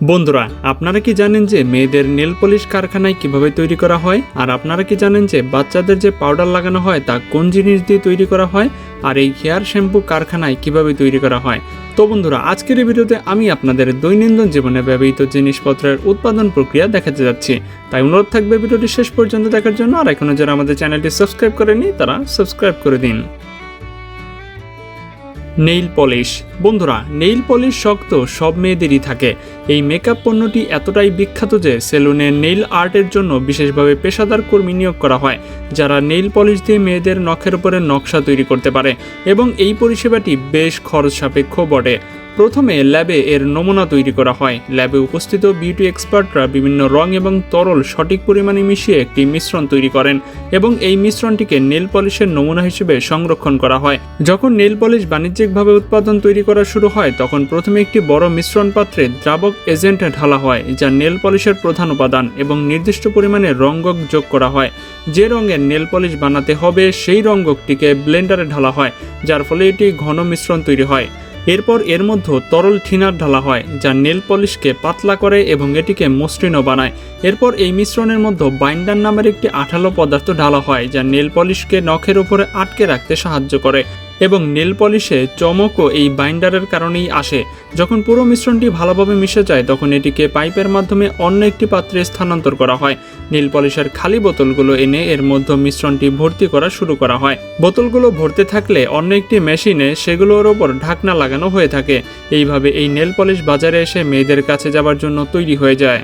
বন্ধুরা, আপনারা কি জানেন যে মেয়েদের নেল পলিশ কারখানায় কীভাবে তৈরি করা হয়? আর আপনারা কি জানেন যে বাচ্চাদের যে পাউডার লাগানো হয়, তা কোন জিনিস দিয়ে তৈরি করা হয়? আর এই হেয়ার শ্যাম্পু কারখানায় কীভাবে তৈরি করা হয়? তো বন্ধুরা, আজকের এই ভিডিওতে আমি আপনাদের দৈনন্দিন জীবনে ব্যবহৃত জিনিসপত্রের উৎপাদন প্রক্রিয়া দেখাতে যাচ্ছি। তাই অনুরোধ থাকবে ভিডিওটি শেষ পর্যন্ত দেখার জন্য। আর এখনও যারা আমাদের চ্যানেলটি সাবস্ক্রাইব করেনি তারা সাবস্ক্রাইব করে দিন। Nail polish. বন্ধুরা, নেইল পলিশ শক্ত সব মেয়েদেরই থাকে। এই মেকআপ পণ্যটি এতটাই বিখ্যাত যে সেলুনে নেইল আর্টের জন্য বিশেষভাবে পেশাদার কর্মী নিয়োগ করা হয়, যারা নেইল পলিশ দিয়ে মেয়েদের নখের উপরে নকশা তৈরি করতে পারে এবং এই পরিষেবাটি বেশ খরচ সাপেক্ষ বটে। প্রথমে ল্যাবে এর নমুনা তৈরি করা হয়। ল্যাবে উপস্থিত বিউটি এক্সপার্টরা বিভিন্ন রং এবং তরল সঠিক পরিমাণে মিশিয়ে একটি মিশ্রণ তৈরি করেন এবং এই মিশ্রণটিকে নেল পলিশের নমুনা হিসেবে সংরক্ষণ করা হয়। যখন নেল পলিশ বাণিজ্যিকভাবে উৎপাদন তৈরি করা শুরু হয়, তখন প্রথমে একটি বড় মিশ্রণ পাত্রে দ্রাবক এজেন্ট ঢালা হয়, যা নেল পলিশের প্রধান উপাদান এবং নির্দিষ্ট পরিমাণে রঙ্গক যোগ করা হয়। যে রঙের নেল পলিশ বানাতে হবে, সেই রঙ্গকটিকে ব্লেন্ডারে ঢালা হয়, যার ফলে এটি ঘন মিশ্রণ তৈরি হয়। এরপর এর মধ্যে তরল থিনার ঢালা হয়, যা নেল পলিশকে পাতলা করে এবং এটিকে মসৃণও বানায়। এরপর এই মিশ্রণের মধ্যে বাইন্ডার নামের একটি আঠালো পদার্থ ঢালা হয়, যা নেল পলিশকে নখের উপরে আটকে রাখতে সাহায্য করে। এবং নেল পলিশে চমকও এই বাইন্ডারের কারণেই আসে। যখন পুরো মিশ্রণটি ভালোভাবে মিশে যায়, তখন এটিকে পাইপের মাধ্যমে অন্য একটি পাত্রে স্থানান্তর করা হয়। নীল পলিশের খালি বোতলগুলো এনে এর মধ্যে মিশ্রণটি ভর্তি করা শুরু করা হয়। বোতলগুলো ভরতে থাকলে অন্য একটি মেশিনে সেগুলোর ওপর ঢাকনা লাগানো হয়ে থাকে। এইভাবে এই নেল পলিশ বাজারে এসে মেয়েদের কাছে যাবার জন্য তৈরি হয়ে যায়।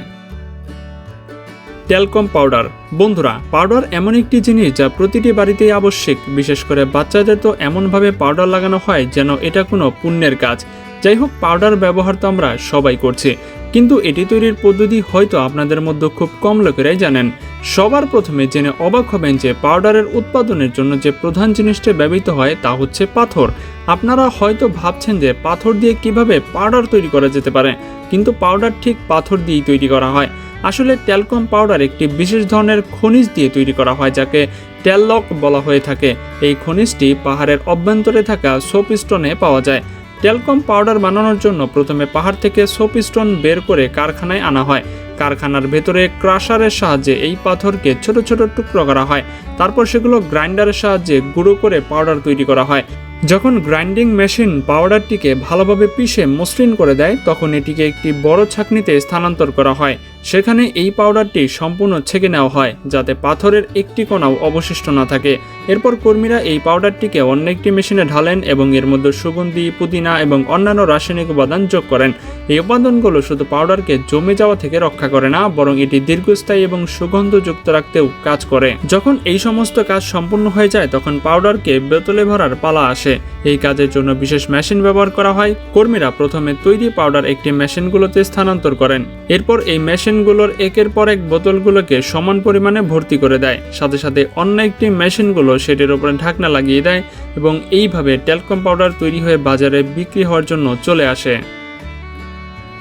Talcum powder. বন্ধুরা, পাউডার এমন একটি জিনিস যা প্রতিটি বাড়িতেই আবশ্যিক। বিশেষ করে বাচ্চাদের তো এমনভাবে পাউডার লাগানো হয় যেন এটা কোনো পুণ্যের কাজ। যাই হোক, পাউডার ব্যবহার তো আমরা সবাই করছি। কিন্তু এটি তৈরির পদ্ধতি হয়তো আপনাদের মধ্যে খুব কম লোকেরাই জানেন। সবার প্রথমে জেনে অবাক হবেন যে পাউডারের উৎপাদনের জন্য যে প্রধান জিনিসটা ব্যবহৃত হয় তা হচ্ছে পাথর। আপনারা হয়তো ভাবছেন যে পাথর দিয়ে কীভাবে পাউডার তৈরি করা যেতে পারে, কিন্তু পাউডার ঠিক পাথর দিয়েই তৈরি করা হয়। আসলে ট্যালকম পাউডার একটি বিশেষ ধরনের খনিজ দিয়ে তৈরি করা হয়, যাকে ট্যাললক বলা হয়ে থাকে। এই খনিজটি পাহাড়ের অভ্যন্তরে থাকা সোপ সোপস্টোনে পাওয়া যায়। ট্যালকম পাউডার বানানোর জন্য প্রথমে পাহাড় থেকে সোপস্টোন বের করে কারখানায় আনা হয়। কারখানার ভেতরে ক্রাশারের সাহায্যে এই পাথরকে ছোট ছোট টুকরো করা হয়। তারপর সেগুলো গ্রাইন্ডারের সাহায্যে গুঁড়ো করে পাউডার তৈরি করা হয়। যখন গ্রাইন্ডিং মেশিন পাউডারটিকে ভালোভাবে পিষে মসৃণ করে দেয়, তখন এটিকে একটি বড় ছাকনিতে স্থানান্তর করা হয়। সেখানে এই পাউডারটি সম্পূর্ণ ছেঁকে নেওয়া হয়, যাতে পাথরের একটি কোণাও অবশিষ্ট না থাকে। এরপর কর্মীরা এই পাউডারটিকে অন্য একটি মেশিনে ঢালেন এবং এর মধ্যে সুগন্ধি, পুদিনা এবং অন্যান্য রাসায়নিক উপাদান যোগ করেন। এই উপাদানগুলো শুধু পাউডারকে জমে যাওয়া থেকে রক্ষা করে না, বরং এটি দীর্ঘস্থায়ী এবং সুগন্ধযুক্ত রাখতেও কাজ করে। যখন এই সমস্ত কাজ সম্পূর্ণ হয়ে যায়, তখন পাউডারকে বোতলে ভরার পালা আসে। এই কাজের জন্য বিশেষ মেশিন ব্যবহার করা হয়। কর্মীরা প্রথমে তৈরি পাউডার একটি মেশিনগুলোতে স্থানান্তর করেন। এরপর এই মেশিনগুলোর একের পর এক বোতলগুলোকে সমান পরিমাণে ভর্তি করে দেয়। সাথে সাথে অন্য একটি মেশিনগুলো সেটির ওপরে ঢাকনা লাগিয়ে দেয় এবং এইভাবে ট্যালকম পাউডার তৈরি হয়ে বাজারে বিক্রি হওয়ার জন্য চলে আসে।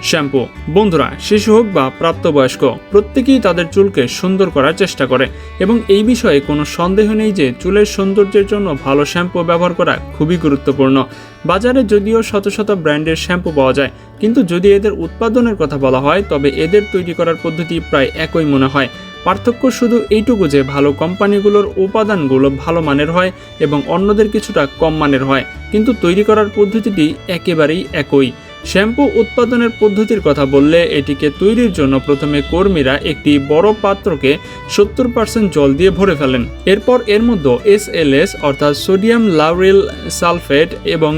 শ্যাম্পু। বন্ধুরা, শিশু হোক বা প্রাপ্তবয়স্ক, প্রত্যেকেই তাদের চুলকে সুন্দর করার চেষ্টা করে এবং এই বিষয়ে কোনো সন্দেহ নেই যে চুলের সৌন্দর্যের জন্য ভালো শ্যাম্পু ব্যবহার করা খুবই গুরুত্বপূর্ণ। বাজারে যদিও শত শত ব্র্যান্ডের শ্যাম্পু পাওয়া যায়, কিন্তু যদি এদের উৎপাদনের কথা বলা হয়, তবে এদের তৈরি করার পদ্ধতি প্রায় একই মনে হয়। পার্থক্য শুধু এইটুকু যে ভালো কোম্পানিগুলোর উপাদানগুলো ভালো মানের হয় এবং অন্যদের কিছুটা কম মানের হয়, কিন্তু তৈরি করার পদ্ধতিটি একেবারেই একই। শ্যাম্পু উৎপাদনের পদ্ধতির কথা বললে এটিকে তৈরির জন্য প্রথমে কর্মীরা একটি বড় পাত্রকে সত্তর পার্সেন্ট জল দিয়ে ভরে ফেলেন। এরপর এর মধ্যে এস এল এস অর্থাৎ সোডিয়াম লাউরিল সালফেট এবং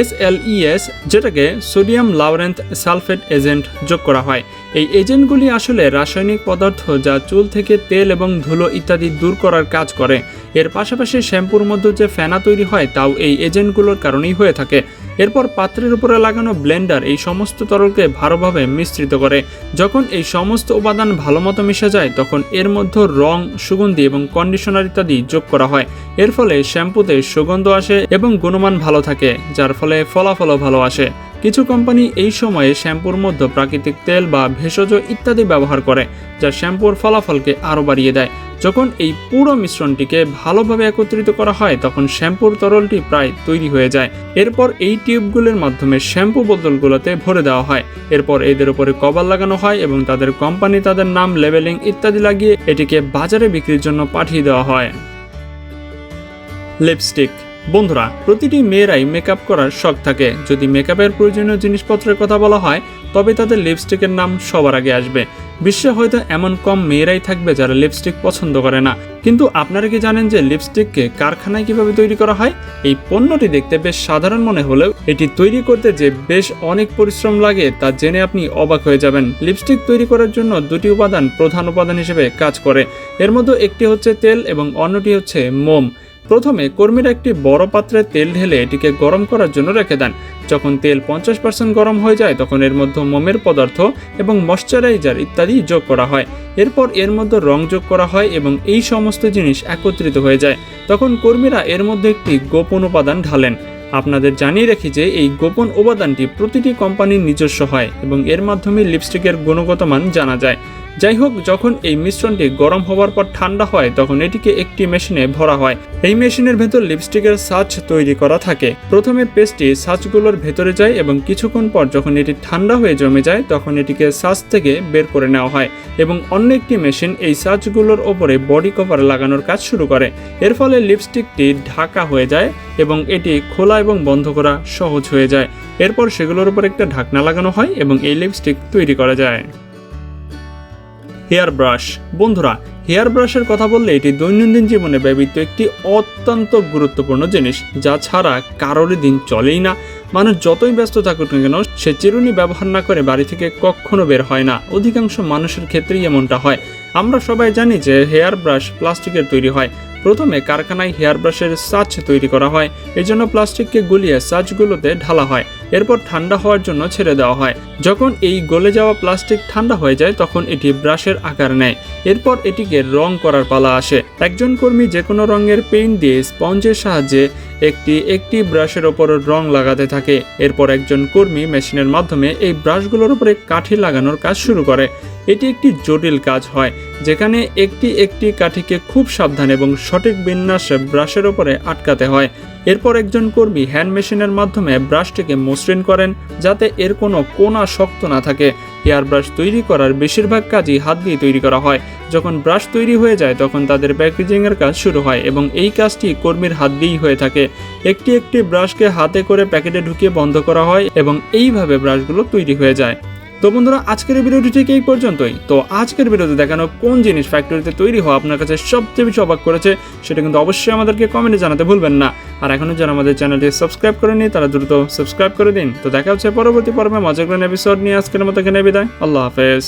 এস এল ইএস যেটাকে সোডিয়াম লাউরেন্থ সালফেট এজেন্ট যোগ করা হয়। এই এজেন্টগুলি আসলে রাসায়নিক পদার্থ যা চুল থেকে তেল এবং ধুলো ইত্যাদি দূর করার কাজ করে। এর পাশাপাশি শ্যাম্পুর মধ্যে যে ফেনা তৈরি হয়, তাও এই এজেন্টগুলোর কারণেই হয়ে থাকে। এরপর পাত্রের উপরে লাগানো ব্লেন্ডার এই সমস্ত তরলকে ভালোভাবে মিশ্রিত করে। যখন এই সমস্ত উপাদান ভালো মতো মিশে যায়, তখন এর মধ্যে রং, সুগন্ধি এবং কন্ডিশনার ইত্যাদি যোগ করা হয়। এর ফলে শ্যাম্পুতে সুগন্ধ আসে এবং গুণমান ভালো থাকে, যার ফলে ফলাফলও ভালো আসে। কিছু কোম্পানি এই সময়ে শ্যাম্পুর মধ্যে প্রাকৃতিক তেল বা ভেষজ ইত্যাদি ব্যবহার করে, যা শ্যাম্পুর ফলাফলকে আরও বাড়িয়ে দেয়। যখন এই পুরো মিশ্রণটিকে ভালোভাবে একত্রিত করা হয়, তখন শ্যাম্পুর তরলটি প্রায় তৈরি হয়ে যায়। এরপর এই টিউবগুলির মাধ্যমে শ্যাম্পু বোতলগুলোতে ভরে দেওয়া হয়। এরপর এদের উপরে কভার লাগানো হয় এবং তাদের কোম্পানি তাদের নাম, লেবেলিং ইত্যাদি লাগিয়ে এটিকে বাজারে বিক্রির জন্য পাঠিয়ে দেওয়া হয়। লিপস্টিক বন্ধুরা, প্রতিটি মেয়েরাই মেকআপ করার শখ থাকে। যদি মেকআপের প্রয়োজনীয় জিনিসপত্রের কথা বলা হয়, তবে তাদের লিপস্টিকের নাম সবার আগে আসবে। বিশ্বে হয়তো এমন কম মেয়েরাই থাকবে যারা লিপস্টিক পছন্দ করে না। কিন্তু আপনারা কি জানেন যে লিপস্টিককে কারখানায় কীভাবে তৈরি করা হয়? এই পণ্যটি দেখতে বেশ সাধারণ মনে হলেও, এটি তৈরি করতে যে বেশ অনেক পরিশ্রম লাগে তা জেনে আপনি অবাক হয়ে যাবেন। লিপস্টিক তৈরি করার জন্য দুটি উপাদান প্রধান উপাদান হিসেবে কাজ করে। এর মধ্যে একটি হচ্ছে তেল এবং অন্যটি হচ্ছে মোম। প্রথমে কর্মীরা একটি বড় পাত্রে তেল ঢেলে এটিকে গরম করার জন্য রেখে দেন। যখন তেল পঞ্চাশ পার্সেন্ট গরম হয়ে যায়, তখন এর মধ্যে মোমের পদার্থ এবং ময়শ্চারাইজার ইত্যাদি যোগ করা হয়। এরপর এর মধ্যে রং যোগ করা হয় এবং এই সমস্ত জিনিস একত্রিত হয়ে যায়। তখন কর্মীরা এর মধ্যে একটি গোপন উপাদান ঢালেন। আপনাদের জানিয়ে রাখি যে এই গোপন উপাদানটি প্রতিটি কোম্পানির নিজস্ব হয় এবং এর মাধ্যমে লিপস্টিকের গুণগত মান জানা যায়। যাই হোক যখন এই মিশ্রণটি গরম হওয়ার পর ঠান্ডা হয়, তখন এটিকে একটি মেশিনে ভরা হয়। এই মেশিনের ভেতর লিপস্টিকের সাচ তৈরি করা থাকে। প্রথমে পেস্টটি সাচগুলোর ভেতরে যায় এবং কিছুক্ষণ পর যখন এটি ঠান্ডা হয়ে জমে যায়, তখন এটিকে সাচ থেকে বের করে নেওয়া হয় এবং অন্য একটি মেশিন এই সাচগুলোর ওপরে বডি কভার লাগানোর কাজ শুরু করে। এর ফলে লিপস্টিকটি ঢাকা হয়ে যায় এবং এটি খোলা এবং বন্ধ করা সহজ হয়ে যায়। এরপর সেগুলোর উপর একটা ঢাকনা লাগানো হয় এবং এই লিপস্টিক তৈরি করা যায়। Hair brush. বন্ধুরা, হেয়ার ব্রাশের কথা বললে এটি দৈনন্দিন জীবনে ব্যবহৃত একটি অত্যন্ত গুরুত্বপূর্ণ জিনিস, যা ছাড়া কারোর দিন চলেই না। মানুষ যতই ব্যস্ত থাকুক না কেন, সে চিরুনি ব্যবহার না করে বাড়ি থেকে কখনো বের হয় না। অধিকাংশ মানুষের ক্ষেত্রেই এমনটা হয়। আমরা সবাই জানি যে হেয়ার ব্রাশ প্লাস্টিকের তৈরি হয়। প্রথমে কারখানায় হেয়ার ব্রাশের সাচ তৈরি করা হয় এই জন্য প্লাস্টিককে গুলিয়ে সাচগুলোতে ঢালা হয়, এরপর ঠান্ডা হওয়ার জন্য ছেড়ে দেওয়া হয়। যখন এই গলে যাওয়া প্লাস্টিক ঠান্ডা হয়ে যায়, তখন এটি ব্রাশের আকার নেয়। এরপর এটিকে রং করার পালা আসে। একজন কর্মী যে কোনো রঙের পেইন্ট দিয়ে স্পঞ্জের সাহায্যে একটি একটি ব্রাশের ওপর রং লাগাতে থাকে। এরপর একজন কর্মী মেশিনের মাধ্যমে এই ব্রাশগুলোর উপরে কাঠি লাগানোর কাজ শুরু করে। এটি একটি জটিল কাজ হয়, যেখানে একটি একটি কাঠিকে খুব সাবধান এবং সঠিক বিন্যাসে ব্রাশের ওপরে আটকাতে হয়। এরপর একজন কর্মী হ্যান্ড মেশিনের মাধ্যমে ব্রাশটিকে মসৃণ করেন, যাতে এর কোনো কোনা শক্ত না থাকে। হেয়ার ব্রাশ তৈরি করার বেশিরভাগ কাজই হাত দিয়ে তৈরি করা হয়। যখন ব্রাশ তৈরি হয়ে যায়, তখন তাদের প্যাকেজিংয়ের কাজ শুরু হয় এবং এই কাজটি কর্মীর হাত দিয়েই হয়ে থাকে। একটি একটি ব্রাশকে হাতে করে প্যাকেটে ঢুকিয়ে বন্ধ করা হয় এবং এইভাবে ব্রাশগুলো তৈরি হয়ে যায়। তো বন্ধুরা, আজকের ভিডিওটি ঠিক এই পর্যন্তই। তো আজকের ভিডিওতে দেখানো কোন জিনিস ফ্যাক্টরিতে তৈরি হওয়া আপনার কাছে সবচেয়ে বেশি অবাক করেছে, সেটা কিন্তু অবশ্যই আমাদেরকে কমেন্টে জানাতে ভুলবেন না। আর এখনও যারা আমাদের চ্যানেলটি সাবস্ক্রাইব করেনি তারা দ্রুত সাবস্ক্রাইব করে দিন। তো দেখা হচ্ছে পরবর্তী পর্বে, মজার এপিসোড নিয়ে আজকের মতো এখানে বিদায়। আল্লাহ হাফেজ।